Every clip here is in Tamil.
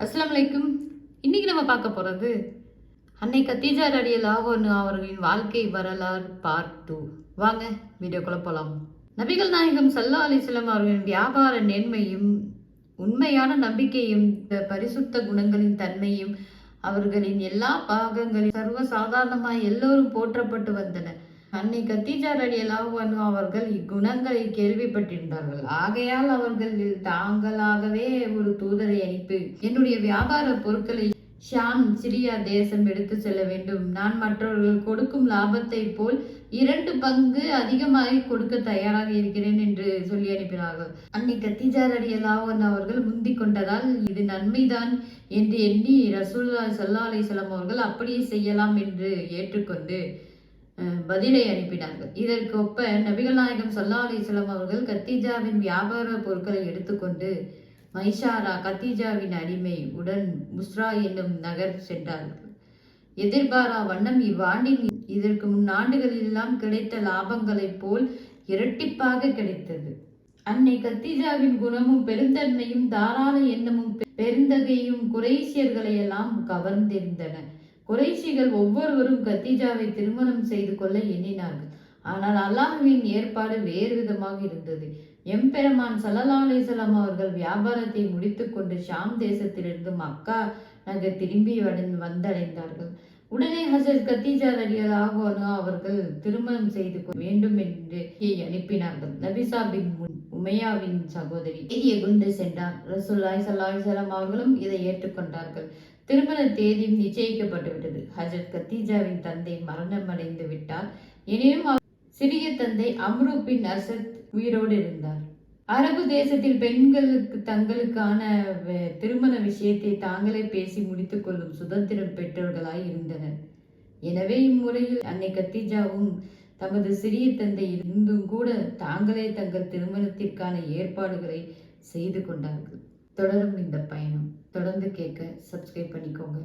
அஸ்லாம் வலைக்கும் இன்னைக்கு நம்ம பார்க்க போகிறது அன்னை கத்தீஜா ரடி லாகோன் அவர்களின் வாழ்க்கை வரலாறு பார்ட் டூ வாங்க வீடியோக்குள்ளே போகலாம் நபிகள் நாயகம் சல்லா அலிஸ்லாம் அவர்களின் வியாபார நேர்மையும் உண்மையான நம்பிக்கையும் இந்த பரிசுத்த குணங்களின் தன்மையும் அவர்களின் எல்லா பாகங்களில் சர்வசாதாரணமாக எல்லோரும் போற்றப்பட்டு வந்தனர் அன்னை கத்தீஜா ரடி அவர்கள் இக்குணங்களை கேள்விப்பட்டிருந்தார்கள். ஆகையால் அவர்கள் தாங்களாகவே ஒரு தூதரை அனுப்பி என்னுடைய வியாபார பொருட்களை ஷாம் சிரியா தேசம் எடுத்து செல்ல வேண்டும். நான் மற்றவர்கள் கொடுக்கும் லாபத்தை போல் இரண்டு பங்கு அதிகமாக கொடுக்க தயாராக இருக்கிறேன் என்று சொல்லி அனுப்பினார்கள். அன்னை கத்திஜார் அடியலாவன் அவர்கள் முந்தி கொண்டதால் இது நன்மைதான் என்று எண்ணி ரசூல்லா சல்லா அலிஸ்லாம் அவர்கள் அப்படியே செய்யலாம் என்று ஏற்றுக்கொண்டு பதிலை அனுப்பினார்கள். இதற்கு ஒப்ப நபிகள் நாயகம் சல்லா அலிஸ்லாம் அவர்கள் கத்தீஜாவின் வியாபார பொருட்களை எடுத்துக்கொண்டு மைஷாரா கத்தீஜாவின் அடிமை உடன் முஸ்ரா என்னும் நகர் சென்றார்கள். எதிர்பாரா வண்ணம் இவ்வாண்டின் இதற்கு முன் ஆண்டுகளெல்லாம் கிடைத்த லாபங்களைப் போல் இரட்டிப்பாக கிடைத்தது. அன்னை கத்தீஜாவின் குணமும் பெருந்தன்மையும் தாராள எண்ணமும் பெருந்தகையும் குறைசியர்களை கவர்ந்திருந்தன. குறைசிகள் ஒவ்வொருவரும் கத்தீஜாவை திருமணம் செய்து கொள்ள எண்ணினார்கள். ஆனால் அல்லாஹுவின் ஏற்பாடு வேறு விதமாக இருந்தது. எம்பெருமான் சல்லல்லா அலிசலாம் அவர்கள் வியாபாரத்தை முடித்துக்கொண்டு ஷாம் தேசத்திலிருந்து மக்கா நகர் திரும்பி வட- வந்தடைந்தார்கள். உடனே ஹசரத் கத்தீஜா ரலியல்லாஹு அன்ஹா அவர்கள் திருமணம் செய்து வேண்டும் என்று அனுப்பினார்கள். நபிசா பின் உமையாவின் சகோதரி செய்தியை கொண்டு சென்றார் ரசூல்லாய் சல்லாஹ் சலாம் அவர்களும் இதை ஏற்றுக்கொண்டார்கள். திருமண தேதியும் நிச்சயிக்கப்பட்டுவிட்டது ஹஜரத் கத்தீஜாவின் தந்தை மரணமடைந்து விட்டார். எனினும் அவர் சிறிய தந்தை அம்ரு பின் அசத் உயிரோடு இருந்தார். அரபு தேசத்தில் பெண்களுக்கு தங்களுக்கான திருமண விஷயத்தை தாங்களே பேசி முடித்துக் கொள்ளும் சுதந்திரம் பெற்றவர்களாய் இருந்தனர். எனவே இம்முறையில் அன்னை கத்தீஜாவும் தமது சிறிய தந்தை இருந்தும் கூட தாங்களே தங்கள் திருமணத்திற்கான ஏற்பாடுகளை செய்து கொண்டார்கள். தொடரும் இந்த பயணம். தொடர்ந்து கேட்க சப்ஸ்கிரைப் பண்ணிக்கோங்க.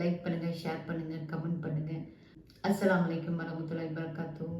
லைக் பண்ணுங்கள் ஷேர் பண்ணுங்கள் கமெண்ட் பண்ணுங்கள் அஸ்லாம் வலைக்கம் வரமத்துல்லாஹி வபரகாத்துஹு.